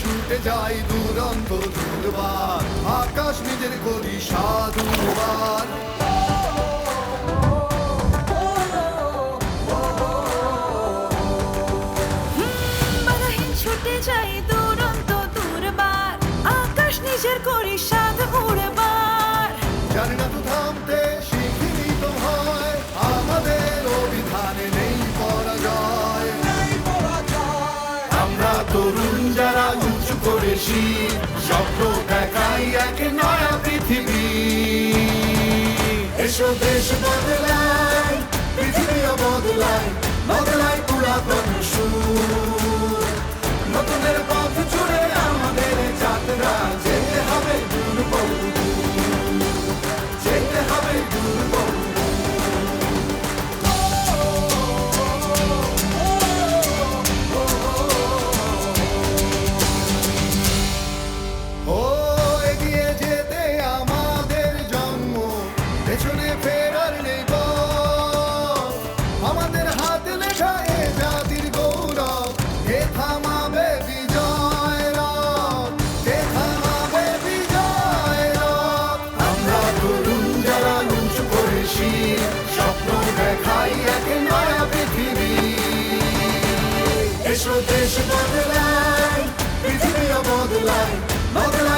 ছুটে যাই দুরন্ত দুর্বার আকাশ নিজের করি সাধুবার ছুটে যাই দুরন্ত দূরবার আকাশ নিজের করি সাধ উড়বার। জানি না তো থামতে শিখিনি তো হয় আমাদের অভিধানে নেই পরাজয়। আমরা তরুণ করে স্বপ্ন দেখাই এক নয়া পৃথিবী। এসো দেশ বদলায় পৃথিবীও বদলায় বদলায় পুরাতন সুর। পেছনে ফেরার নেই আমাদের হাতে লেখা এ জাতির গৌরব। এ থামাবে বিজয় রব এ থামাবে বিজয় রব আমরা তরুণ যারা উঁচু করেছি, স্বপ্ন দেখাই এক নয়া পৃথিবী। এসো দেশ বদলায়, পৃথিবীও বদলায় বদলায়